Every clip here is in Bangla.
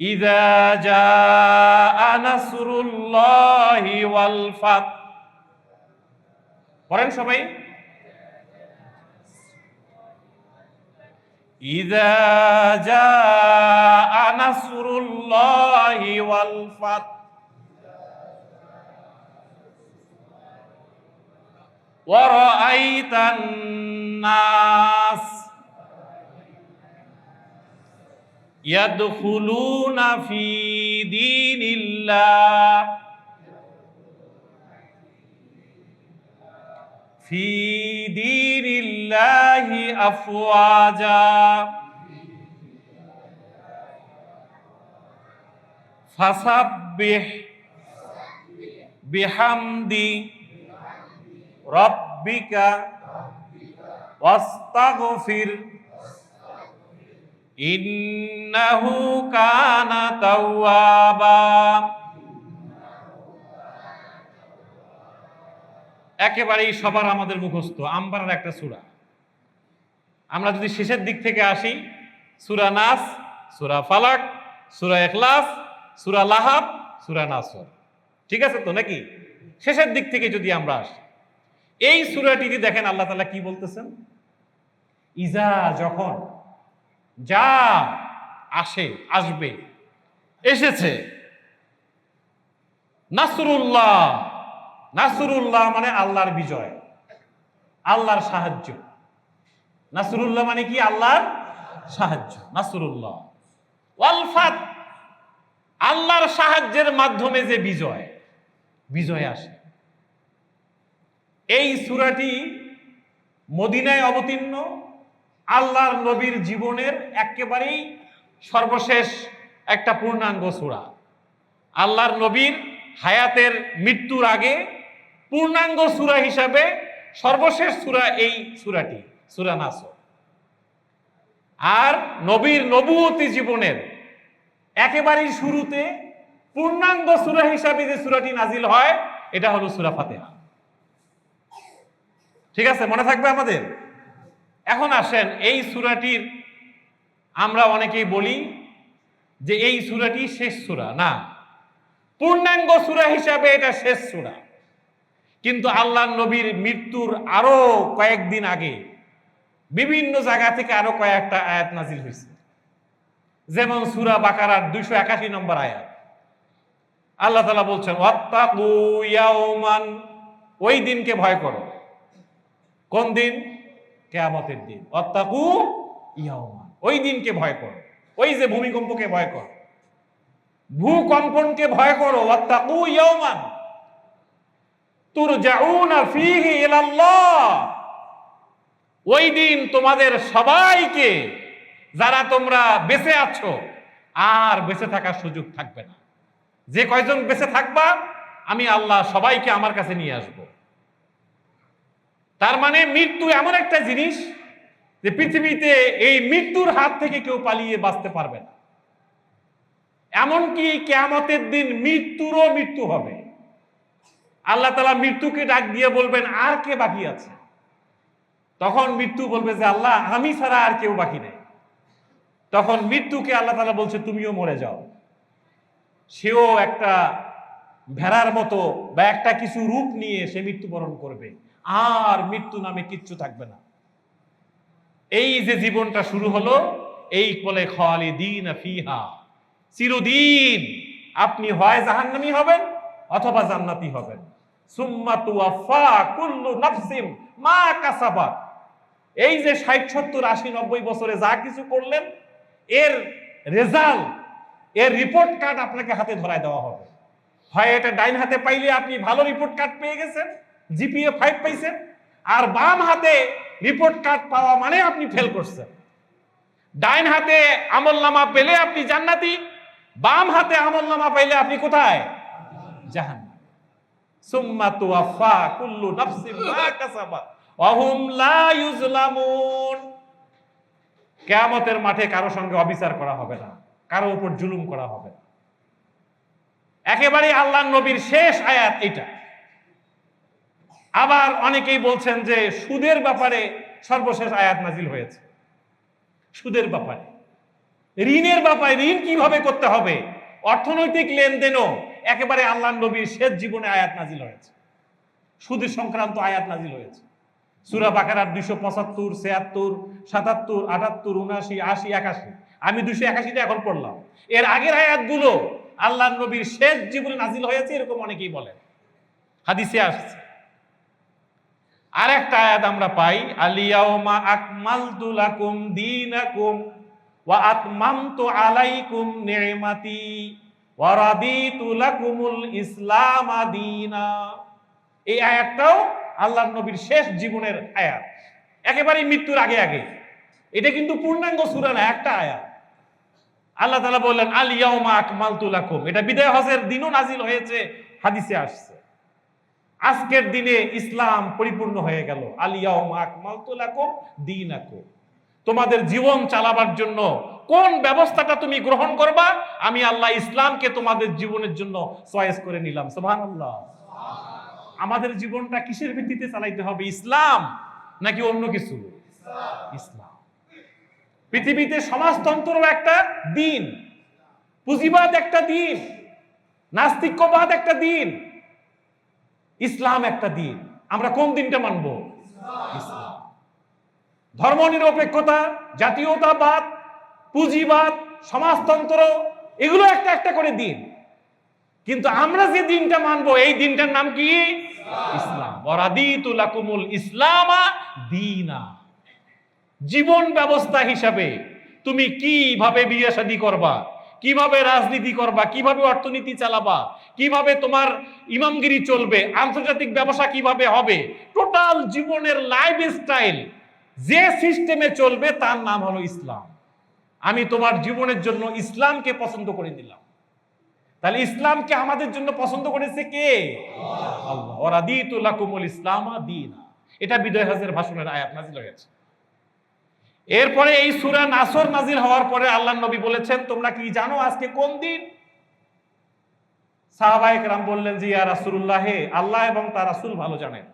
إذا جاء نصر الله والفتح পড়েন সবাই إذا جاء نصر الله والفتح ورأيت الناس يدخلون في دين الله في دين الله أفواجا فسبح بحمد ربك واستغفر ইন্নাহু কানা তাওয়াবা। একেবারেই সবার আমাদের মুখস্থ, আম্বারার একটা সূরা। আমরা যদি শেষের দিক থেকে আসি, সূরা নাস, সূরা ফালাক, সূরা ইখলাস, সূরা লাহাব, সূরা নাসর। ঠিক আছে তো নাকি? শেষের দিক থেকে যদি আমরা আসি, এই সূরাটিতে দেখেন, আল্লাহ তাআলা কি বলতেছেন? ইজা যখন যা আসে, আসবে। এসেছে। নাসরুল্লাহ। নাসরুল্লাহ মানে আল্লাহর বিজয়, আল্লাহর সাহায্য। নাসরুল্লাহ মানে কি? আল্লাহর সাহায্য। নাসরুল্লাহ। ওয়ালফাত আল্লাহর সাহায্যের মাধ্যমে যে বিজয় বিজয় আসে। এই সূরাটি মদিনায় অবতীর্ণ আল্লাহর নবীর জীবনের একেবারেই সর্বশেষ একটা পূর্ণাঙ্গ সূরা। আল্লাহর নবীর হায়াতের মৃত্যুর আগে পূর্ণাঙ্গ সূরা হিসাবে সর্বশেষ সূরা এই সূরাটি, সূরা নাসর। আর নবীর নবুয়তি জীবনের একেবারেই শুরুতে পূর্ণাঙ্গ সূরা হিসাবে যে সূরাটি নাজিল হয়, এটা হলো সূরা ফাতেহা। ঠিক আছে, মনে থাকবে আমাদের? এখন আসেন, এই সূরাটির আমরা অনেকেই বলি যে এই সূরাটি শেষ সূরা, না। পূর্ণাঙ্গ সূরা হিসাবে এটা শেষ সূরা। কিন্তু আল্লাহ নবীর মৃত্যুর আরও কয়েকদিন আগে বিভিন্ন জায়গা থেকে আরও কয়েকটা আয়াত নাজিল হয়েছে। যেমন সূরা বাকারার দুইশো একাশি নম্বর আয়াত। আল্লাহ তালা বলছেন ওই দিনকে ভয় করো। কোন দিন? কেয়ামতের দিন। অত্তাকু ইয়াউমান ওই দিনকে ভয় করো। ওই যে ভূমিকম্পকে ভয় করো। ভূকম্পনকে ভয় করো। অত্তাকু ইয়াউমান তুরজাউনা ফীহি ইলাল্লাহ। ওই দিন তোমাদের সবাইকে, যারা তোমরা বেঁচে আছো, আর বেঁচে থাকার সুযোগ থাকবে না। যে কয়জন বেঁচে থাকবা, আমি আল্লাহ সবাইকে আমার কাছে নিয়ে আসব। তার মানে মৃত্যু এমন একটা জিনিস যে পৃথিবীতে এই মৃত্যুর হাত থেকে কেউ পালিয়ে বাঁচতে পারবে না। এমনকি কেয়ামতের দিন মৃত্যুরও মৃত্যু হবে। আল্লাহ তালা মৃত্যুকে ডাক দিয়ে বলবেন, আর কে বাকি আছে? তখন মৃত্যু বলবে যে, আল্লাহ, আমি ছাড়া আর কেউ বাকি নেই। তখন মৃত্যুকে আল্লাহ তালা বলছে, তুমিও মরে যাও। সেও একটা ভেড়ার মতো বা একটা কিছু রূপ নিয়ে সে মৃত্যুবরণ করবে। আর মৃত্যু নামে কিচ্ছু থাকবে না। এই যে জীবনটা শুরু হলো, এই বলে খালিদিন ফিহা। চিরদিন আপনি হয় জাহান্নামী হবেন অথবা জান্নাতি হবেন। সুম্মা তুওয়াফা কুল্লু নাফসিম মা কাসাবাত। এই যে ষাট, সত্তর, আশি, নব্বই বছরে যা কিছু করলেন, এর রেজাল্ট, এর রিপোর্ট কার্ড আপনাকে হাতে ধরায় দেওয়া হবে। হয় এটা ডাইন হাতে পাইলে আপনি ভালো রিপোর্ট কার্ড পেয়ে গেছেন জিপিএ ফাইভ পাইছেন আর বাম হাতে রিপোর্ট কার্ড পাওয়া মানে আপনি ফেল করছেন। ডাইন হাতে আমল নামা পেলে আপনি জান্নাতি, বাম হাতে আমল নামা পাইলে আপনি কোথায়? সুম্মা তুওয়াফা কুল্লু নাফসিন কিয়ামতের মাঠে কারও সঙ্গে অবিচার করা হবে না, কারও উপর জুলুম করা হবে না। একেবারে আল্লাহ নবীর শেষ আয়াত এটা আবার অনেকেই বলছেন যে সুদের ব্যাপারে সর্বশেষ আয়াত নাজিল হয়েছে। সুদের ব্যাপারে। ঋণের ব্যাপারে ঋণ কীভাবে করতে হবে? অর্থনৈতিক লেনদেনও একেবারে আল্লাহ নবীর শেষ জীবনে আয়াত নাজিল হয়েছে। সুদের সংক্রান্ত আয়াত নাজিল হয়েছে। সুরা বাকারার দুইশো পঁচাত্তর, ছিয়াত্তর, সাতাত্তর, আটাত্তর, উনআশি, আশি, একাশি। আমি দুইশো একাশিটা এখন পড়লাম। এর আগের আয়াতগুলো আল্লাহ নবীর শেষ জীবনে নাজিল হয়েছে এরকম অনেকেই বলেন। হাদিসে আসছে। আর একটা আয়াত আমরা পাই আলিয়াউমা আকমালতু লাকুম দীনাকুম ওয়া আতমামতু আলাইকুম নি'মাতি ওয়া রাদিতু লাকুমুল ইসলাম দীনা। এই আয়াতটাও আল্লাহর নবীর শেষ জীবনের আয়াত। একেবারে মৃত্যুর আগে আগে। এটা কিন্তু পূর্ণাঙ্গ সূরা না, একটা আয়াত। আল্লাহ তাআলা বললেন আলিয়াউমা আকমালতু লাকুম। এটা বিদায় হজের দিনও নাজিল হয়েছে, হাদিসে আসছে। আজকের দিনে ইসলাম পরিপূর্ণ হয়ে গেল। আলিয়াউমা আকমালতু লাকুম দীনাকুম। তোমাদের জীবন চালাবার জন্য কোন ব্যবস্থাটা তুমি গ্রহণ করবা, আমি আল্লাহ ইসলামকে তোমাদের জীবনের জন্য চয়েস করে নিলাম। সুবহানাল্লাহ। আমাদের জীবনটা কিসের ভিত্তিতে চালাইতে হবে, ইসলাম নাকি অন্য কিছু? ইসলাম। পৃথিবীতে সমাজতন্ত্র একটা দিন, পুঁজিবাদ একটা দিন, নাস্তিক্যবাদ একটা দিন ইসলাম একটা দিন। আমরা কোন দিনটা মানব? ধর্ম নিরপেক্ষতা, জাতীয়তাবাদ, পুঁজিবাদ, সমাজতন্ত্র, এগুলো একটা একটা করে দিন। কিন্তু আমরা যে দিনটা মানবো, এই দিনটার নাম কি? ইসলাম। ওরাদিতুলাকুমুল ইসলামা দিনা। জীবন ব্যবস্থা হিসাবে তুমি কীভাবে বিয়ে শাদী করবা? কীভাবে রাজনীতি করবা, কীভাবে অর্থনীতি চালাবা, কীভাবে তোমার ইমামগিরি চলবে, আন্তর্জাতিক ব্যবসা কীভাবে হবে, টোটাল জীবনের লাইফ স্টাইল যে সিস্টেমে চলবে তার নাম হলো ইসলাম। আমি তোমার জীবনের জন্য ইসলামকে পছন্দ করে দিলাম তাহলে ইসলামকে আমাদের জন্য পছন্দ করেছে কে? আল্লাহ। ওরা দিতুল্লাকুমুল ইসলামা দিনা। এটা বিদয় হাজের ভাষণের আয়াত নাজিল হয়েছে। এরপরে এই সূরা নাসর নাজিল হওয়ার পরে আল্লাহ নবী বলেছেন, তোমরা কি জানো আজকে কোন দিন? সাহাবায়ে রাম বললেন যে ইয়া রাসূলুল্লাহ হে আল্লাহ এবং তার রাসূল ভালো জানেন।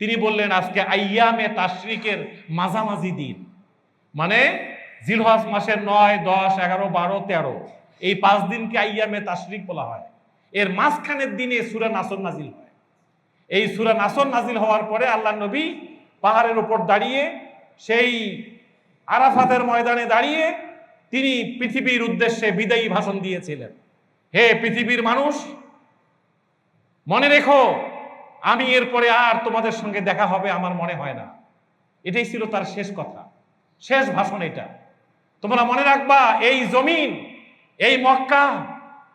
তিনি বললেন, আজকে আইয়ামে তাশরিকের মাঝামাঝি দিন। মানে জিলহজ মাসের নয়, দশ, এগারো, বারো, তেরো। এই পাঁচ দিনকে আইয়ামে তাশরিক বলা হয়। এর মাঝখানের দিনে সুরা নাসর নাজিল হয়। এই সুরা নাসর নাজিল হওয়ার পরে আল্লাহ নবী পাহাড়ের উপর দাঁড়িয়ে সেই আরাফাতের ময়দানে দাঁড়িয়ে তিনি পৃথিবীর উদ্দেশ্যে বিদায়ী ভাষণ দিয়েছিলেন। হে পৃথিবীর মানুষ, মনে রেখো, আমি এরপরে আর তোমাদের সঙ্গে দেখা হবে আমার মনে হয় না। এটাই ছিল তার শেষ কথা। শেষ ভাষণ এটা। তোমরা মনে রাখবা, এই জমিন, এই মক্কা,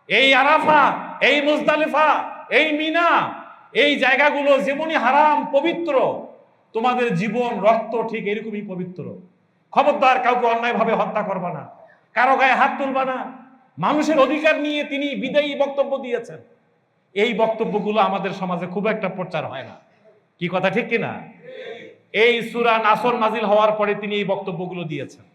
এই আরাফা, এই মুজদালিফা, এই মিনা, এই জায়গাগুলো যেমনই হারাম, পবিত্র, তোমাদের জীবন, রক্ত ঠিক এরকমই পবিত্র। খবরদার কাউকে অন্যায়ভাবে হত্যা করবা না। কারও গায়ে হাত তুলবা না। মানুষের অধিকার নিয়ে তিনি বিদায়ী বক্তব্য দিয়েছেন। এই বক্তব্যগুলো আমাদের সমাজে খুব একটা প্রচার হয় না। কি কথা ঠিক কিনা এই সুরা নাসর নাজিল হওয়ার পরে তিনি এই বক্তব্যগুলো দিয়েছেন।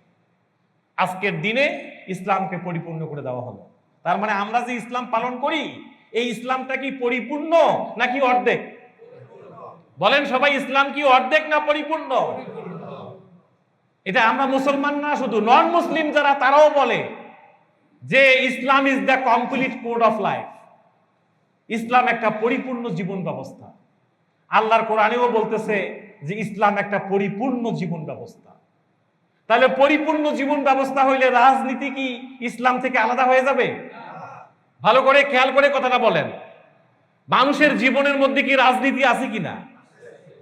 আজকের দিনে ইসলামকে পরিপূর্ণ করে দেওয়া হলো। তার মানে আমরা যে ইসলাম পালন করি, এই ইসলামটা কি পরিপূর্ণ নাকি অর্ধেক? বলেন সবাই, ইসলাম কি অর্ধেক না পরিপূর্ণ? এটা আমরা মুসলমান না, শুধু নন মুসলিম যারা তারাও বলে যে Islam is the complete code of life Islam একটা পরিপূর্ণ জীবন ব্যবস্থা। আল্লাহর কোরআনেও বলতেছে যে ইসলাম একটা পরিপূর্ণ জীবন ব্যবস্থা। তাহলে পরিপূর্ণ জীবন ব্যবস্থা হইলে রাজনীতি কি ইসলাম থেকে আলাদা হয়ে যাবে? ভালো করে খেয়াল করে কথাটা বলেন। মানুষের জীবনের মধ্যে কি রাজনীতি আছে কিনা?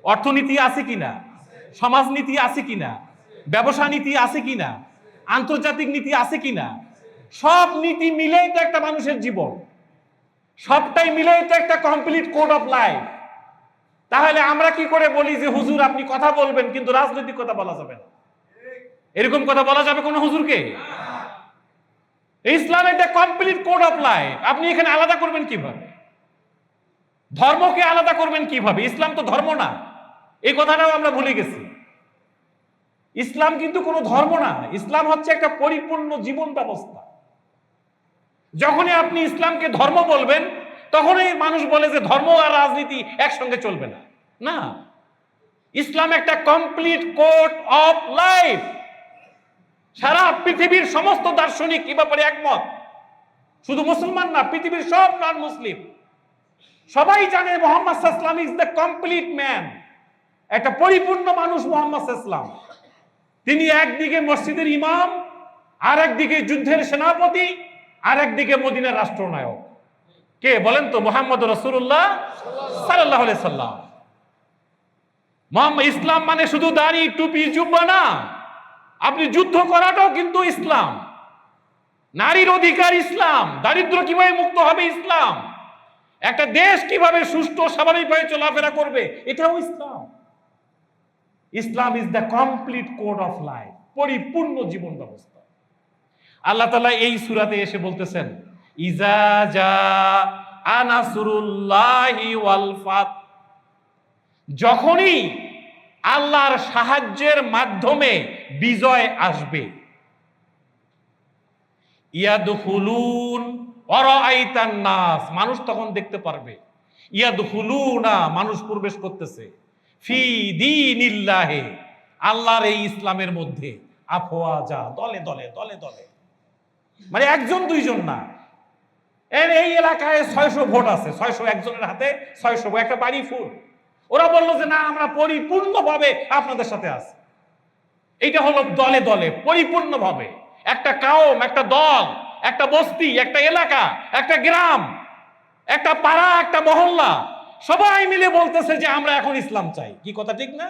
অর্থনীতি আছে কিনা? সমাজনীতি আছে কিনা? ব্যবসা নীতি আছে কিনা? আন্তর্জাতিক নীতি আছে কিনা? সব নীতি মিলেই তো একটা মানুষের জীবন। সবটাই মিলেই তো একটা কমপ্লিট কোড অফ লাইফ তাহলে আমরা কি করে বলি যে, হুজুর, আপনি কথা বলবেন, কিন্তু রাজনৈতিক কথা বলা যাবে না? এরকম কথা বলা যাবে কোন হুজুরকে? ইসলাম একটা কমপ্লিট কোড অফ লাইফ আপনি এখানে আলাদা করবেন কীভাবে? ধর্মকে আলাদা করবেন কীভাবে? ইসলাম তো ধর্ম না। এই কথাটাও আমরা ভুলে গেছি। ইসলাম কিন্তু কোনো ধর্ম না। ইসলাম হচ্ছে একটা পরিপূর্ণ জীবন ব্যবস্থা। যখনই আপনি ইসলামকে ধর্ম বলবেন, তখনই মানুষ বলে যে ধর্ম আর রাজনীতি একসঙ্গে চলবে না। না। ইসলাম একটা কমপ্লিট কোড অফ লাইফ সারা পৃথিবীর সমস্ত দার্শনিক কি ব্যাপারে একমত। শুধু মুসলমান না, পৃথিবীর সব নন মুসলিম সবাই জানে Muhammad Islam is the complete man একটা পরিপূর্ণ মানুষ মোহাম্মদ ইসলাম তিনি একদিকে মসজিদের ইমাম আর একদিকে যুদ্ধের সেনাপতি আর একদিকে মদিনার রাষ্ট্রনায়ক। কে বলেন তো? মোহাম্মদ রসুল্লাহ সাল্লাহ সাল্লাম। মোহাম্মদ, ইসলাম মানে শুধু দাড়ি, টুপি, জুব্বা না। আপনি যুদ্ধ করাটাও কিন্তু ইসলাম। নারীর অধিকার ইসলাম। দারিদ্র কীভাবে মুক্ত হবে ইসলাম? একটা দেশ কীভাবে সুষ্ঠু, স্বাভাবিকভাবে চলাফেরা করবে? এটাও Islam. Islam is the complete code of life পরিপূর্ণ জীবন ব্যবস্থা। আল্লাহ তালা এই সুরাতে এসে বলতেছেন, ইজা যা আনাসুরুল্লাহি ওয়াল ফাত। যখনই আল্লাহর সাহায্যের মাধ্যমে বিজয় আসবে ইয়াদুহুলুন অরাইতান নাস, মানুষ তখন দেখতে পারবে ইয়াদুহুলুনা মানুষ প্রবেশ করতেছে। ফি দীনিল্লাহে, আল্লাহর এই ইসলামের মধ্যে। আফওয়া, যা, দলে দলে দলে দলে। মানে একজন, দুইজন না। এর এই এলাকায় ছয়শো ভোট আছে, ছয়শো একজনের হাতে, ছয়শো একটা বাড়ি ফুল। ওরা বলল যে, না, আমরা পরিপূর্ণভাবে আপনাদের সাথে আছি। এইটা হলো দলে দলে, পরিপূর্ণভাবে। একটা কাউম, একটা দল, একটা বস্তি, একটা এলাকা, একটা গ্রাম, একটা পাড়া, একটা মহল্লা। সবাই মিলে বলতেছে যে আমরা এখন ইসলাম চাই। কি কথা ঠিক না?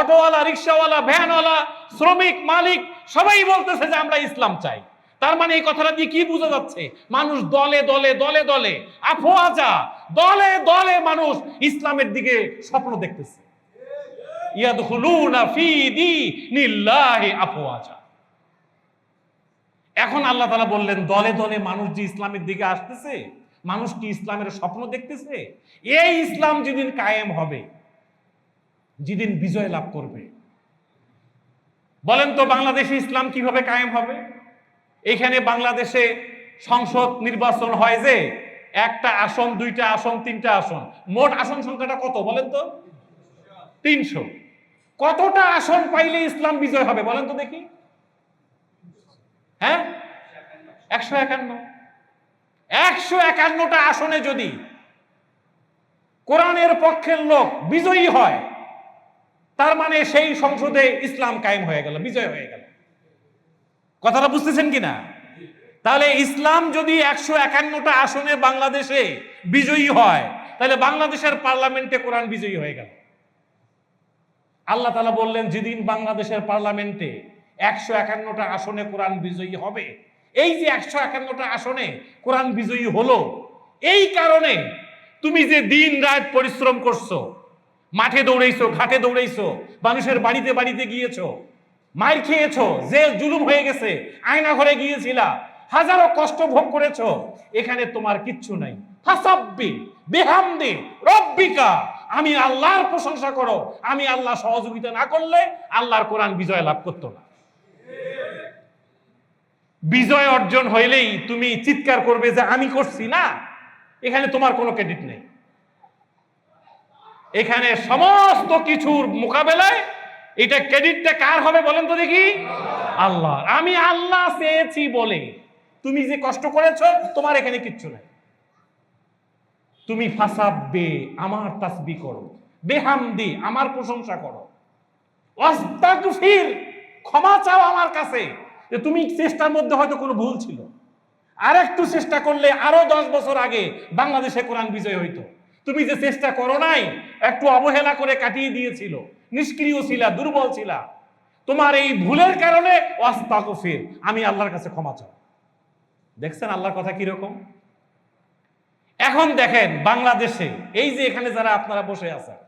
অটোওয়ালা, রিক্সাওয়ালা, ভ্যানওয়ালা, শ্রমিক, মালিক, সবাই বলতেছে যে আমরা ইসলাম চাই। তার মানে এই কথাটা দিয়ে কি বোঝা যাচ্ছে? মানুষ দলে দলে দলে দলে, আফওয়াজা, দলে দলে মানুষ ইসলামের দিকে স্বপ্ন দেখতেছে। এখন আল্লাহ তাআলা বললেন, দলে দলে মানুষ যে ইসলামের দিকে আসতেছে মানুষ কি ইসলামের স্বপ্ন দেখতেছে? এই ইসলাম যেদিন কায়েম হবে, যেদিন বিজয় লাভ করবে। বলেন তো বাংলাদেশে ইসলাম কীভাবে কায়েম হবে? এখানে বাংলাদেশে সংসদ নির্বাচন হয় যে, একটা আসন, দুইটা আসন, তিনটা আসন। মোট আসন সংখ্যাটা কত বলেন তো? তিনশো। কতটা আসন পাইলে ইসলাম বিজয় হবে বলেন তো দেখি। হ্যাঁ? একশো একান্ন। একশো একান্নটা আসনে যদি কোরআনের পক্ষের লোক বিজয়ী হয়, তার মানে সেই সংসদে ইসলাম কায়েম হয়ে গেল, বিজয় হয়ে গেল। কথাটা বুঝতেছেন কিনা? তাহলে ইসলাম যদি একশো একান্নটা আসনে বাংলাদেশে বিজয়ী হয়, তাহলে বাংলাদেশের পার্লামেন্টে কোরআন বিজয়ী হয়ে গেল। আল্লাহ তালা বললেন, যেদিন বাংলাদেশের পার্লামেন্টে একশো একান্নটা আসনে কোরআন বিজয়ী হবে এই যে একশো একান্নটা আসনে কোরআন বিজয়ী হলো, এই কারণে তুমি যে দিন রাত পরিশ্রম করছ, মাঠে দৌড়াইছো, ঘাটে দৌড়াইছো, মানুষের বাড়িতে বাড়িতে গিয়েছো, মার খেয়েছো যে জুলুম হয়ে গেছে, আয়না ঘরে গিয়েছিলা, হাজারো কষ্ট ভোগ করেছ, এখানে তোমার কিচ্ছু নাই। ফাসাব্বি বেহামদি রব্বিকা, আমি আল্লাহর প্রশংসা করো, আমি আল্লাহ সহযোগিতা না করলে আল্লাহর কোরআন বিজয় লাভ করতো না। বিজয় অর্জন হইলেই তুমি চিৎকার করবে যে আমি করছি না। এখানে তোমার কোনো ক্রেডিট নেই। এখানে সমস্ত কিছুর মোকাবেলায় এটা ক্রেডিটটা কার হবে বলেন তো দেখি? আল্লাহ। আমি আল্লাহ চেয়েছি বলে। তুমি যে কষ্ট করেছ, তোমার এখানে কিচ্ছু নাই। তুমি ফাসাব্বে আমার তাসবি করো। বেহামদি, আমার প্রশংসা করো। ক্ষমা চাও আমার কাছে। যে তুমি চেষ্টার মধ্যে হয়তো কোনো ভুল ছিল। আর একটু চেষ্টা করলে আরও দশ বছর আগে বাংলাদেশে কোরআন বিজয় হইতো। তুমি যে চেষ্টা করো নাই, একটু অবহেলা করে কাটিয়ে দিয়েছিল। নিষ্ক্রিয় ছিলা, দুর্বল ছিলা। তোমার এই ভুলের কারণে অস্তাগফির। আমি আল্লাহর কাছে ক্ষমা চাও দেখছেন আল্লাহর কথা কীরকম? এখন দেখেন বাংলাদেশে, এই যে এখানে যারা আপনারা বসে আছেন,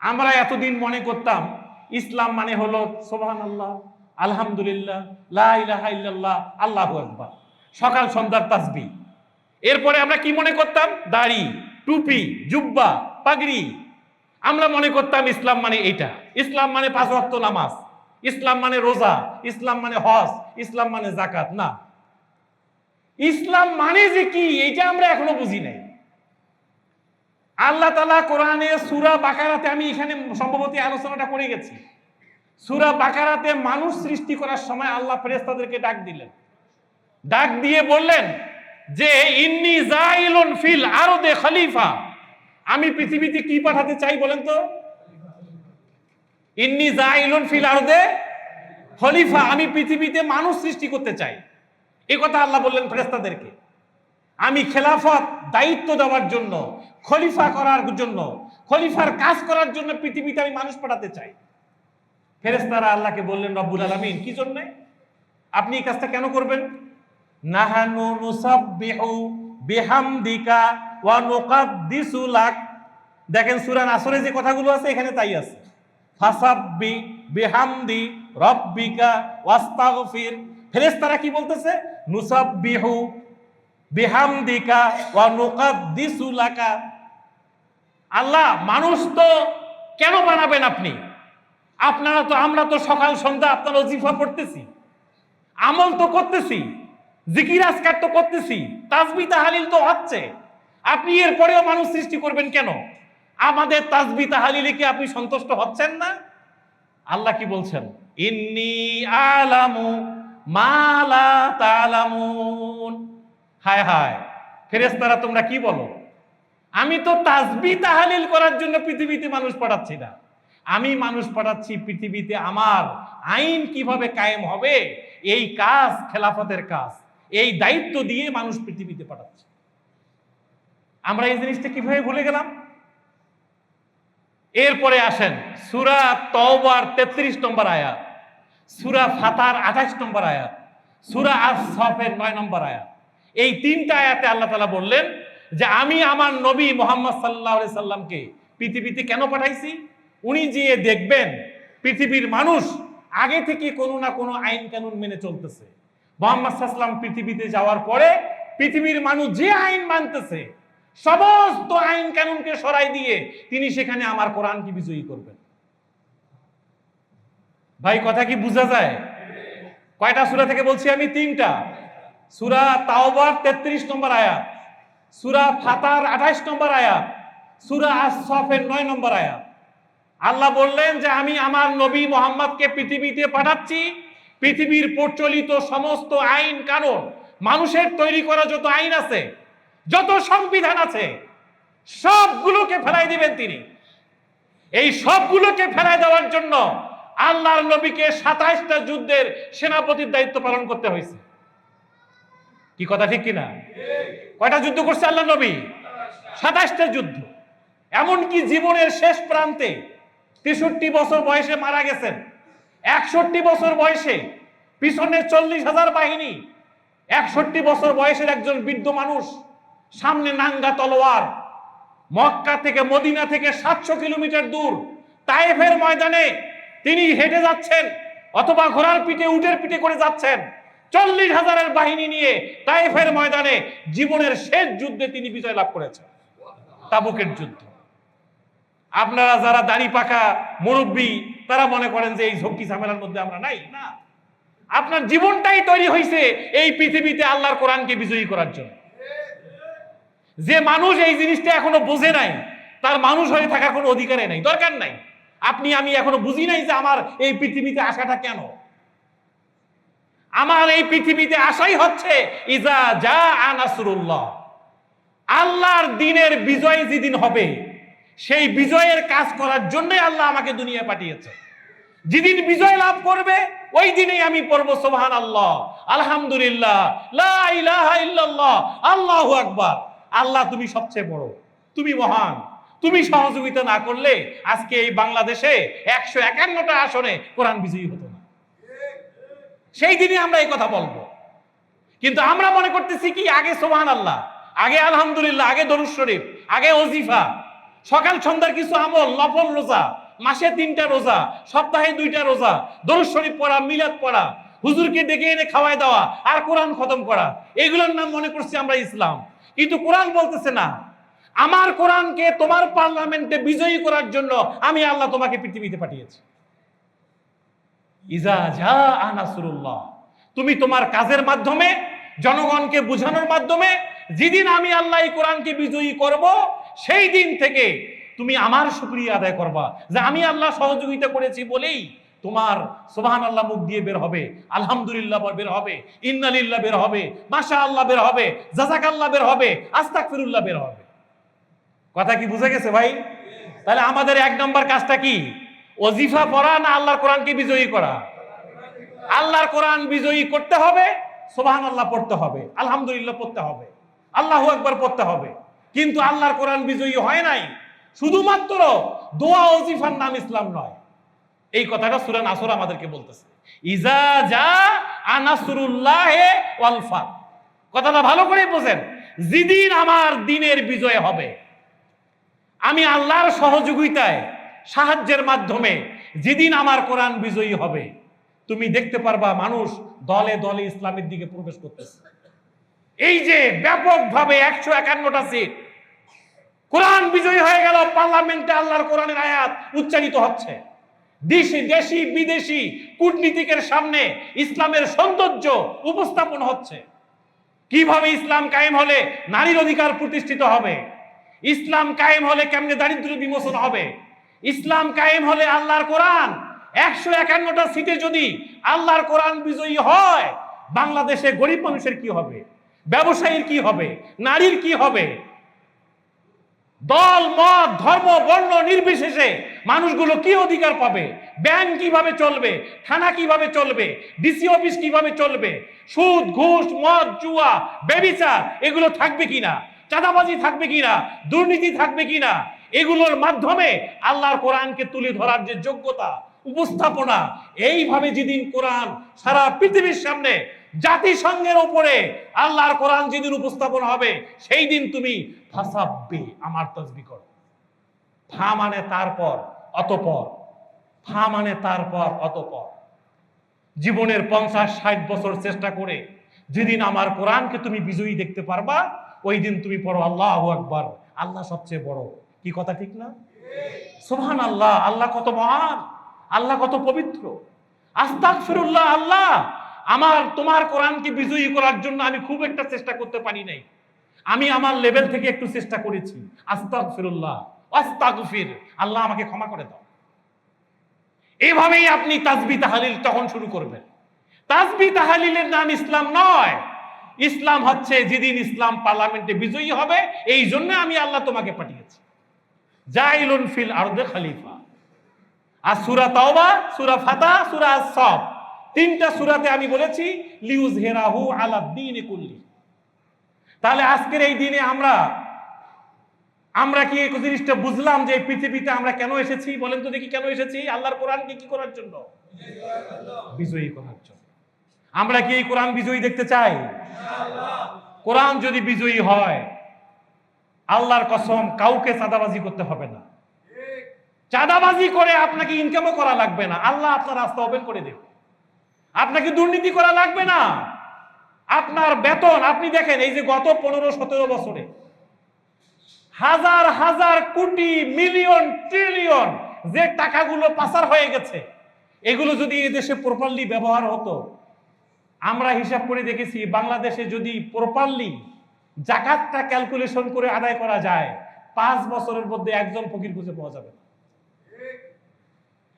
আমরা এতদিন মনে করতাম, ইসলাম মানে হলো সোবান আল্লাহ আলহামদুলিল্লাহ, লা ইলাহা ইল্লাল্লাহ, আল্লাহু আকবার। সকাল সন্ধ্যার তাসবি এরপরে আমরা কি মনে করতাম? দাড়ি, টুপি, জুব্বা, পাগড়ি। আমরা মনে করতাম ইসলাম মানে এইটা ইসলাম মানে পাঁচ ওয়াক্ত নামাজ। ইসলাম মানে রোজা। ইসলাম মানে হজ। ইসলাম মানে জাকাত না। ইসলাম মানে যে কি, এইটা আমরা এখনও বুঝি নাই। আল্লাহ তালা কোরআনে সুরা বাকারাতে আমি এখানে সম্ভবত আলোচনাটা করে গেছি। সুরা বাকারাতে মানুষ সৃষ্টি করার সময় আল্লাহ ফেরেস্তাদেরকে ডাক দিলেন। ডাক দিয়ে বললেন যে, ইন্নি জাইলুন ফিল আরদে খলিফা। আমি পৃথিবীতে কি পাঠাতে চাই বলেন তো? ইন্নি জাইলুন ফিল আরদে খলিফা। আমি পৃথিবীতে মানুষ সৃষ্টি করতে চাই। এই কথা আল্লাহ বললেন ফেরেস্তাদেরকে আমি খেলাফত দায়িত্ব দেওয়ার জন্য, খলিফা করার জন্য, খলিফার কাজ করার জন্য পৃথিবীতে আমি মানুষ পাঠাতে চাই। ফেরেস্তারা আল্লাহকে বললেন, রব্বুল আলমিন, কি জন্যে? আপনি এই কাজটা কেন করবেন? নাহানু নুসাব্বিহু বিহামদিকা ওয়া নুকাদ্দিসু লাক। দেখেন, সূরা নাসরে যে কথাগুলো আছে, এখানে তাই আছে। ফাসাব্বি বিহামদি রব্বিকা ওয়াস্তাগফির। ফেরেশতারা কি বলতেছে? নুসাব্বিহু বিহামদিকা ওয়া নুকাদ্দিসু লাকা। আল্লাহ, মানুষ তো কেন বানাবেন আপনি? আপনারা তো, আমরা তো সকাল সন্ধ্যা আপনার অজিফা পড়তেছি। আমল তো করতেছি, জিকির আজকার তো করতেছি, তাজবি তাহালিল তো হচ্ছে। আপনি এর পরেও মানুষ সৃষ্টি করবেন কেন? আমাদের তাজবি তাহালিলে কি আপনি সন্তুষ্ট হচ্ছেন না? আল্লাহ কি বলছেন? ইন্নি আলামু মালা তালামুন। হায় হায় ফেরেস্তারা তোমরা কি বলো? আমি তো তাজবি তাহালিল করার জন্য পৃথিবীতে মানুষ পাঠাচ্ছি না। আমি মানুষ পাঠাচ্ছি পৃথিবীতে, আমার আইন কীভাবে কায়েম হবে? এই কাজ খেলাফতের কাজ। এই দায়িত্ব দিয়ে মানুষ পৃথিবীতে পাঠাচ্ছে। আমরা এই জিনিসটা কীভাবে ভুলে গেলাম? এরপরে আসেন, সুরা তওবার তেত্রিশ নম্বর আয়াত, সুরা ফাতার আঠাশ নম্বর আয়াত, সুরা আসফের নয় নম্বর আয়াত। এই তিনটা আয়াতে আল্লাহ তালা বললেন যে, আমি আমার নবী মোহাম্মদ সাল্লাহ সাল্লামকে পৃথিবীতে কেন পাঠাইছি? উনি যে দেখবেন পৃথিবীর মানুষ আগে থেকে কোনো না কোনো আইন কানুন মেনে চলতেছে। মোহাম্মদ সাল্লাম পৃথিবীতে যাওয়ার পরে পৃথিবীর মানুষ যে আইন মানতেছে, সমস্ত আইন কানুনকে সরাই দিয়ে তিনি সেখানে আমার কোরআনকে বিজয়ী করবেন। ভাই, কথা কি বোঝা যায়? কয়টা সুরা থেকে বলছি আমি? তিনটা। সুরা তাওবার তেত্রিশ নম্বর আয়াত, সুরা ফাতার আঠাইশ নম্বর আয়াত, সুরা আসফের নয় নম্বর আয়াত। আল্লাহ বললেন যে আমি আমার নবী মোহাম্মদকে পৃথিবীতে পাঠাচ্ছি। পৃথিবীর প্রচলিত সমস্ত আইন কানুন, মানুষের তৈরি করা যত আইন আছে, যত সংবিধান আছে, সবগুলোকে ফেলাই দিবেন তিনি। এই সবগুলোকে ফেলাই দেওয়ার জন্য আল্লাহর নবীকে সাতাইশটা যুদ্ধের সেনাপতির দায়িত্ব পালন করতে হয়েছে। কি কথা, ঠিক কিনা? কয়টা যুদ্ধ করছে আল্লাহ নবী? সাতাইশটা যুদ্ধ। এমনকি জীবনের শেষ প্রান্তে তেষট্টি বছর বয়সে মারা গেছেন। একষট্টি বছর বয়সে পিছনে চল্লিশ হাজার বাহিনী, একষট্টি বছর বয়সের একজন বৃদ্ধ মানুষ, সামনে নাঙ্গা তলোয়ার, মক্কা থেকে মদিনা থেকে সাতশো কিলোমিটার দূর, তাইফের ময়দানে তিনি হেঁটে যাচ্ছেন অথবা ঘোড়ার পিঠে, উটের পিঠে করে যাচ্ছেন। চল্লিশ হাজারের বাহিনী নিয়ে তাইফের ময়দানে জীবনের শেষ যুদ্ধে তিনি বিজয় লাভ করেছেন, তাবুকের যুদ্ধ। আপনারা যারা দাড়ি পাকা মুরব্বী, তারা মনে করেন যে এই ঝক্কি ঝামেলার মধ্যে আমরা নাই। না। আপনার জীবনটাই তৈরি হয়েছে এই পৃথিবীতে আল্লাহর কোরআনকে বিজয়ী করার জন্য। যে মানুষ এই জিনিসটা এখনও বোঝে নাই, তার মানুষ হয়ে থাকার কোনো অধিকারে নাই, দরকার নাই। আপনি, আমি এখনও বুঝি নাই যে আমার এই পৃথিবীতে আসাটা কেন। আমার এই পৃথিবীতে আসাই হচ্ছে, ইজা যা আনাসুরুল্লাহ আল্লাহর দিনের বিজয় যেদিন হবে সেই বিজয়ের কাজ করার জন্যই আল্লাহ আমাকে দুনিয়ায় পাঠিয়েছে। যেদিন বিজয় লাভ করবে, ওই দিনেই আমি পড়ব সোহান আল্লাহ আলহামদুলিল্লাহ আল্লাহু আকবার। আল্লাহ তুমি সবচেয়ে বড়। তুমি মহান। তুমি সহযোগিতা না করলে আজকে এই বাংলাদেশে একশো একান্নটা আসনে কোরআন বিজয়ী হতো না। সেই দিনে আমরা এই কথা বলব। কিন্তু আমরা মনে করতেছি কি, আগে সোহান আল্লাহ আগে আলহামদুলিল্লাহ, আগে দরুদ শরীফ, আগে ওজিফা সকাল, সন্ধ্যার কিছু আমল, নফল রোজা, মাসে তিনটা রোজা, সপ্তাহে দুইটা রোজা, দরুদ শরীফ পড়া, মিলাদ পড়া, হুজুরকে ডেকে এনে খাওয়াই দেওয়া আর কোরআন খতম করা, এগুলোর নাম মনে করছি আমরা ইসলাম। কিন্তু কোরআন বলতেছে না। আমার কোরআনকে তোমার পার্লামেন্টে বিজয়ী করার জন্য আমি আল্লাহ তোমাকে পৃথিবীতে পাঠিয়েছি। ইজা যা আনাসুরুল্লাহ তুমি তোমার কাজের মাধ্যমে, জনগণকে বুঝানোর মাধ্যমে, যেদিন আমি আল্লাহ এই কোরআনকে বিজয়ী করব সেই দিন থেকে তুমি আমার শুক্রিয়া আদায় করবা। যে আমি আল্লাহ সহযোগিতা করেছি বলেই তোমার সোবাহান আল্লাহ মুখ দিয়ে বের হবে, আলহামদুলিল্লাহ বের হবে, ইন্নালিল্লাহ বের হবে মাশা আল্লাহ বের হবে জাজাক আল্লাহ বের হবে আস্তাক ফিরুল্লাহ বের হবে। কথা কি বুঝে গেছে ভাই? তাহলে আমাদের এক নম্বর কাজটা কি? অজিফা পড়া না আল্লাহর কোরআনকে বিজয়ী করা? আল্লাহর কোরআন বিজয়ী করতে হবে সোহান আল্লাহ পড়তে হবে, আলহামদুলিল্লাহ পড়তে হবে, আল্লাহ একবার পড়তে হবে। কিন্তু আল্লাহর কোরআন বিজয়ী হয় নাই। শুধুমাত্র দোয়া ওজিফার নাম ইসলাম নয়। এই কথাটা সুরান নাসর আমাদেরকে বলতেছে। ইজা যা আনাসুরুল্লাহ ওয়ালফা কথাটা ভালো করে বোঝেন, যেদিন আমার দিনের বিজয় হবে, আমি আল্লাহর সহযোগিতায়, সাহায্যের মাধ্যমে যেদিন আমার কোরআন বিজয়ী হবে, তুমি দেখতে পারবা মানুষ দলে দলে ইসলামের দিকে প্রবেশ করতেছে। এই যে ব্যাপকভাবে একশো একান্নটা সিট কোরআন বিজয়ী হয়ে গেল, পার্লামেন্টে আল্লাহর কোরআনের আয়াত উচ্চারিত হচ্ছে। দেশি দেশি, বিদেশি কূটনীতিকের সামনে ইসলামের সৌন্দর্য উপস্থাপন হচ্ছে। কীভাবে ইসলাম কায়েম হলে নারীর অধিকার প্রতিষ্ঠিত হবে? ইসলাম কায়েম হলে কেমনে দারিদ্র বিমোচন হবে? ইসলাম কায়েম হলে আল্লাহর কোরআন? একশো একান্নটা সিটে যদি আল্লাহর কোরআন বিজয়ী হয়, বাংলাদেশে গরিব মানুষের কি হবে? ব্যবসায়ীর কি হবে? নারীর কি হবে? দল, মত, ধর্ম, বর্ণ নির্বিশেষে মানুষগুলো কি অধিকার পাবে? ব্যাংক কীভাবে চলবে? থানা কীভাবে চলবে? ডিসি অফিস কীভাবে চলবে? সুদ, ঘুষ, মদ, জুয়া, বেবিচার, এগুলো থাকবে কিনা? চাঁদাবাজি থাকবে কিনা? দুর্নীতি থাকবে কিনা? এগুলোর মাধ্যমে আল্লাহর কোরআনকে তুলে ধরার যে যোগ্যতা, উপস্থাপনা, এইভাবে যেদিন কোরআন সারা পৃথিবীর সামনে জাতিসংঘের উপরে আল্লাহর কোরআন যেদিন উপস্থাপন হবে, সেই দিন তুমি ফাসাব্বি, আমার তসবি করো। ফা মানে তারপর, অতপর। ফা মানে তারপর, অতপর। জীবনের পঞ্চাশ, ষাট বছর চেষ্টা করে যেদিন আমার কোরআনকে তুমি বিজয়ী দেখতে পারবা, ওই দিন তুমি পড়ো, আল্লাহ আকবার। আল্লাহ সবচেয়ে বড়। কি কথা ঠিক না? সোহান আল্লাহ আল্লাহ কত মহান, আল্লাহ কত পবিত্র। আস্তাক ফিরুল্লাহ আল্লাহ, আমার, তোমার কোরআনকে বিজয়ী করার জন্য আমি খুব একটা চেষ্টা করতে পারি নাই। আমি আমার লেভেল থেকে একটু চেষ্টা করেছি। আস্তাক ফিরুল্লাহ আস্তাক ফির আল্লাহ আমাকে ক্ষমা করে দাও। এভাবেই আপনি তাজবি তাহালিল তখন শুরু করবেন। তাজবি তাহালিলের নাম ইসলাম নয়। ইসলাম হচ্ছে যেদিন ইসলাম পার্লামেন্টে বিজয়ী হবে, এই জন্য আমি আল্লাহ তোমাকে পাঠিয়েছি। জাইলুন ফিল আরদে খলিফা। আর সুরা তাওবা, সুরা ফাতা, সুরা সব তিনটা সুরাতে আমি বলেছি লিউজ হেরাহু আলা দিন কুল্লি। তাহলে আজকের এই দিনে আমরা আমরা কি এই জিনিসটা বুঝলাম যে পৃথিবীতে আমরা কেন এসেছি? বলেন তো দেখি কেন এসেছি? আল্লাহর কোরআনকে কি করার জন্য? বিজয়ী করার জন্য। আমরা কি এই কোরআন বিজয়ী দেখতে চাই? কোরআন যদি বিজয়ী হয়, আল্লাহর কসম কাউকে চাঁদাবাজি করতে হবে না। চাঁদাবাজি করে আপনাকে ইনকামও করা লাগবে না। আল্লাহ আপনার রাস্তা ওপেন করে দেবে। আপনাকে দুর্নীতি করা লাগবে না। আপনার বেতন, আপনি দেখেন, এই যে গত পনেরো, সতেরো বছরে হাজার হাজার কোটি, মিলিয়ন, ট্রিলিয়ন যে টাকাগুলো পাচার হয়ে গেছে, এগুলো যদি এই দেশে প্রপারলি ব্যবহার হতো, আমরা হিসাব করে দেখেছি, বাংলাদেশে যদি প্রপারলি জাকাতটা ক্যালকুলেশন করে আদায় করা যায়, পাঁচ বছরের মধ্যে একজন ফকির খুঁজে পাওয়া যাবে না।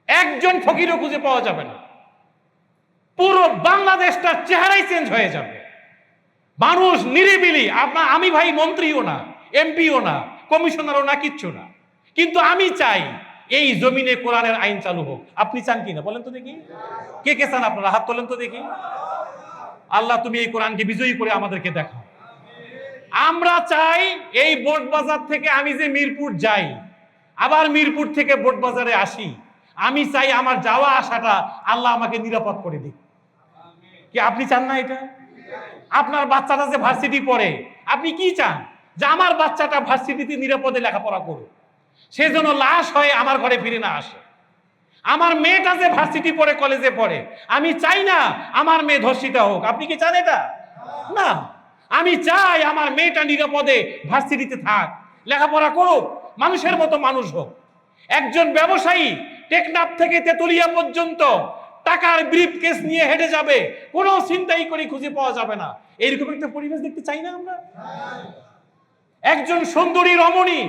একজন ফকিরও খুঁজে পাওয়া যাবে না। পুরো বাংলাদেশটা চেহারাই চেঞ্জ হয়ে যাবে। মানুষ নিরিবিলি, আপনার আমি ভাই মন্ত্রীও না, এমপিও না, কমিশনারও না, কিচ্ছু না। কিন্তু আমি চাই এই জমিনে কোরআনের আইন চালু হোক। আপনি চান কি না? বলেন তো দেখি। কে কে চান আপনারা? হাত তোলেন তো দেখি। আল্লাহ তুমি এই কোরআনকে বিজয়ী করে আমাদেরকে দেখাও। আমরা চাই এই বোট বাজার থেকে আমি যে মিরপুর যাই, আবার মিরপুর থেকে বোট বাজারে আসি। আমি চাই আমার যাওয়া আসাটা আল্লাহ আমাকে নিরাপদ করে দিক। কি আপনি চান না এটা? আপনার বাচ্চাটা যে ভার্সিটি পড়ে, আপনি কি চান? যে আমার বাচ্চাটা ভার্সিটিতে নিরাপদে লেখাপড়া করুক। সে যেন লাশ হয়ে আমার ঘরে ফিরে না আসে। আমার মেয়েটা যে ভার্সিটি পড়ে কলেজে পড়ে, আমি চাই না আমার মেয়ে ধর্ষিতা হোক। আপনি কি চান এটা? না। আমি চাই আমার মেয়েটা নিরাপদে ভার্সিটিতে থাক, লেখাপড়া করুক, মানুষের মতো মানুষ হোক। একজন ব্যবসায়ী, টেকনাফ থেকে তেতুলিয়া পর্যন্ত টাকার ব্রিফ কেস নিয়ে হেঁটে যাবে। কোনো চিন্তাই করে খুঁজে পাওয়া যাবে না। এইরকম একটা পরিবেশ দেখতে চাই না আমরা? একজন সুন্দরী রমণী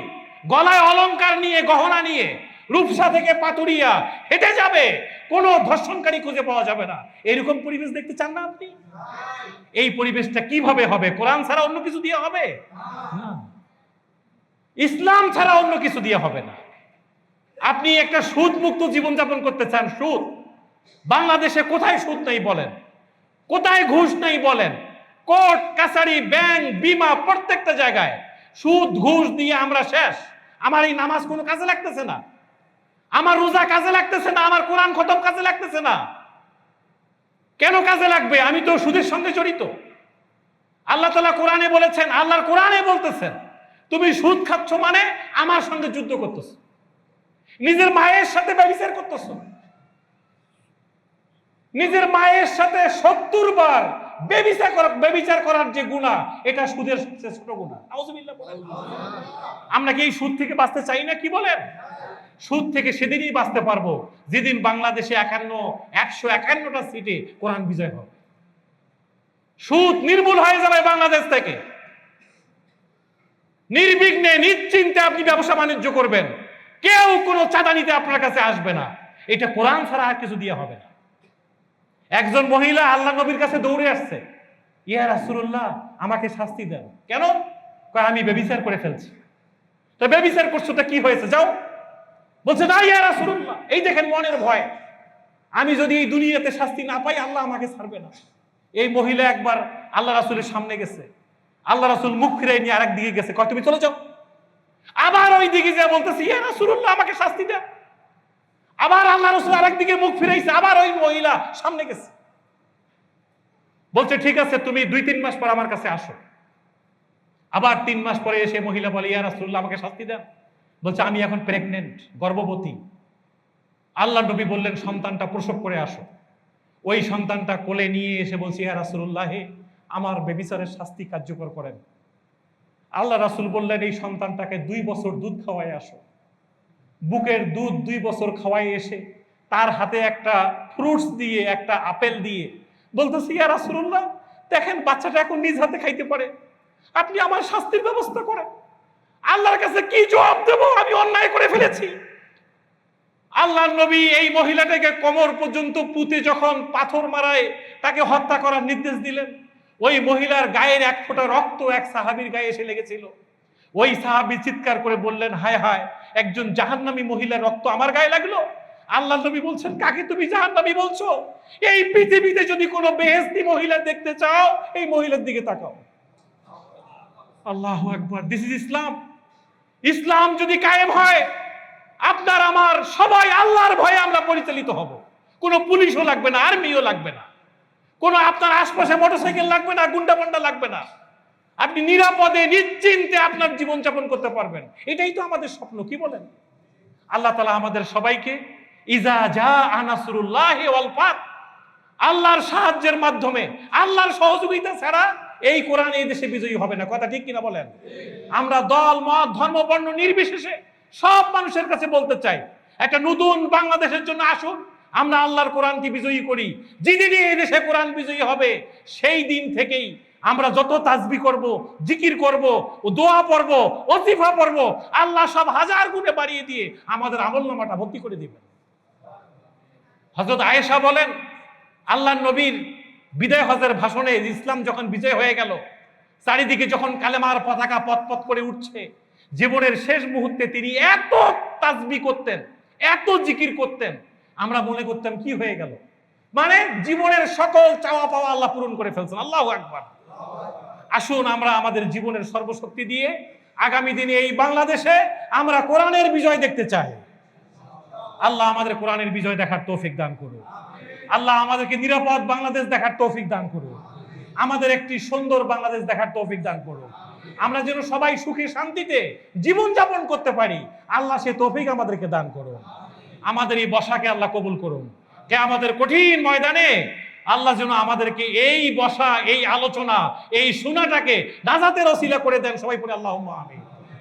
গলায় অলংকার নিয়ে, গহনা নিয়ে, রূপসা থেকে পাতুরিয়া হেঁটে যাবে। কোনো ধর্ষণকারী খুঁজে পাওয়া যাবে না। এরকম পরিবেশ দেখতে চান না আপনি? এই পরিবেশটা কীভাবে হবে? কোরআন ছাড়া অন্য কিছু দিয়ে হবে। ইসলাম ছাড়া অন্য কিছু দিয়ে হবে না। আপনি একটা সুদ মুক্ত জীবনযাপন করতে চান, সুদ। বাংলাদেশে কোথায় সুদ নেই বলেন? কোথায় ঘুষ নেই বলেন? কোর্ট, কাছারি, ব্যাংক, বিমা প্রত্যেকটা জায়গায় সুদ, ঘুষ দিয়ে আমরা শেষ। আমার এই নামাজ কোনো কাজে লাগতেছে না। আমার রোজা কাজে লাগতেছে না, আমার কোরআন খতম কাজে লাগতেছে না। কেন কাজে লাগবে? আমি তো সুদের সঙ্গে জড়িত। আল্লাহ তালা কোরআনে বলেছেন, আল্লাহর কোরআনে বলতেছেন, তুমি সুদ খাচ্ছ মানে আমার সঙ্গে যুদ্ধ করতেছ। নিজের মায়ের সাথে ব্যবচার করতেছ। নিজের মায়ের সাথে সত্তর বার বেবিচার করা বেবিচার করার যে গুণা এটা সুদের ছোট গুণা। আমরা কি এই সুদ থেকে বাঁচতে চাই না কি বলেন? সুদ থেকে সেদিনই বাঁচতে পারব যেদিন বাংলাদেশে একান্ন একশো একান্নটা সিটে কোরআন বিজয় হবে। সুদ নির্মূল হয়ে যাবে বাংলাদেশ থেকে। নির্বিঘ্নে নিশ্চিন্তে আপনি ব্যবসা বাণিজ্য করবেন। কেউ কোনো চাঁদা নিতে আপনার কাছে আসবে না। এটা কোরআন ছাড়া আর কিছু দিয়ে হবে না। একজন মহিলা আল্লাহ নবীর কাছে দৌড়ে আসছে। ইয়া রাসূলুল্লাহ, আমাকে শাস্তি দেন কেন? আমি বেবিচার করে ফেলছি। তো বেবিচার করছ তা কি হয়েছে? যাও। বলছে, না, ইয়া রাসূলুল্লাহ। এই দেখেন মনের ভয়। আমি যদি এই দুনিয়াতে শাস্তি না পাই, আল্লাহ আমাকে ছাড়বে না। এই মহিলা একবার আল্লাহ রাসুলের সামনে গেছে। আল্লাহ রাসূল মুখ ফিরে নিয়ে আরেক দিকে গেছে। কয়, তুমি চলে যাও। আবার ওই দিকে যা বলতেছে, ইয়া রাসূলুল্লাহ, আমাকে শাস্তি দেন আবার আল্লাহ রসুল আরেক দিকে মুখ ফিরাইছে, আবার ওই মহিলা সামনে গেছে। বলছে, ঠিক আছে, তুমি দুই তিন মাস পর আমার কাছে আসো। আবার তিন মাস পরে এসে মহিলা বলে, ইয়া রাসূলুল্লাহ, আমাকে শাস্তি দেন বলছে, আমি এখন প্রেগনেন্ট গর্ভবতী। আল্লাহ নবী বললেন, সন্তানটা প্রসব করে আসো। ওই সন্তানটা কোলে নিয়ে এসে বলছি, ইয়া রাসূলুল্লাহ আমার বেবিচারের শাস্তি কার্যকর করেন। আল্লাহ রাসূল বললেন, এই সন্তানটাকে দুই বছর দুধ খাওয়ায় আসো। বুকের দুধ দুই বছর খাওয়াই এসে, তার হাতে একটা ফ্রুটস দিয়ে, একটা আপেল দিয়ে বলতেছি, ইয়া রাসূলুল্লাহ, দেখেন বাচ্চাটা এখন নিজ হাতে খাইতে পারে। আপনি আমার শাস্তির ব্যবস্থা করেন। আল্লাহর কাছে কি জবাব দেব আমি অন্যায় করে ফেলেছি। আল্লাহ নবী এই মহিলাটাকে কোমর পর্যন্ত পুঁতে যখন পাথর মারায় তাকে হত্যা করার নির্দেশ দিলেন, ওই মহিলার গায়ের এক ফোঁটা রক্ত এক সাহাবীর গায়ে এসে লেগেছিল। ওই সাহাবি চিৎকার করে বললেন, হায় হায়, একজন জাহান্নামী মহিলার রক্ত আমার গায়ে লাগল? আল্লাহ নবী বলছেন, কাকে তুমি জাহান্নামী বলছো? এই পৃথিবীতে যদি কোনো বেহেস্তি মহিলা দেখতে চাও, এই মহিলার দিকে তাকাও। আল্লাহ একবার দিস ইজ ইসলাম ইসলাম যদি কায়েম হয়, আপনার, আমার সবাই আল্লাহর ভয়ে আমরা পরিচালিত হব। কোনো পুলিশও লাগবে না, আর্মিও লাগবে না। কোনো আপনার আশপাশে মোটরসাইকেল লাগবে না গুন্ডা পান্ডা লাগবে না। আপনি নিরাপদে, নিশ্চিন্তে আপনার জীবনযাপন করতে পারবেন। এটাই তো আমাদের স্বপ্ন, কি বলেন? আল্লাহ তালা আমাদের সবাইকে ইজা যা আনাসুরুল্লাহ আল্লাহর সাহায্যের মাধ্যমে, আল্লাহর সহযোগিতা ছাড়া এই কোরআন এই দেশে বিজয়ী হবে না। কথা ঠিক কিনা বলেন? আমরা দল, মত, ধর্ম, বর্ণ নির্বিশেষে সব মানুষের কাছে বলতে চাই, একটা নতুন বাংলাদেশের জন্য আসুন, আমরা আল্লাহর কোরআনকে বিজয়ী করি। যেদিনই এই দেশে কোরআন বিজয়ী হবে, সেই দিন থেকেই আমরা যত তাজবি করব, জিকির করব ও দোয়া পড়ব অজিফা পড়ব, আল্লাহ সব হাজার গুণে বাড়িয়ে দিয়ে আমাদের আমল নামাটা ভর্তি করে দিবেন। হজরত আয়েশা বলেন, আল্লাহ নবীর বিদায় হজের ভাষণে ইসলাম যখন বিজয় হয়ে গেল, চারিদিকে যখন কালেমার পতাকা পথ করে উঠছে, জীবনের শেষ মুহূর্তে তিনি এত তাজবি করতেন, এত জিকির করতেন, আমরা মনে করতাম কি হয়ে গেল? মানে জীবনের সকল চাওয়া পাওয়া আল্লাহ পূরণ করে ফেলছেন, আল্লাহ একবার আসুন আমরা আমাদের জীবনের সর্বশক্তি দিয়ে আগামী দিনে এই বাংলাদেশে আমরা কোরআনের বিজয় দেখতে চাই। আল্লাহ আমাদের কোরআনের বিজয় দেখার তৌফিক দান করুন। আল্লাহ আমাদেরকে নিরাপদ বাংলাদেশ দেখার তৌফিক দান করুন। আমাদের একটি সুন্দর বাংলাদেশ দেখার তৌফিক দান করুন। আমরা যেন সবাই সুখে শান্তিতে জীবন যাপন করতে পারি। আল্লাহ সে তৌফিক আমাদেরকে দান করুন। আমাদের এই বসাকে আল্লাহ কবুল করুন। কে আমাদের কঠিন ময়দানে আল্লাহ যেন আমাদেরকে এই বসা, এই আলোচনা, এই শোনাটাকে নাজাতের অসিলা করে দেন। সবাই পরে আল্লাহ আমি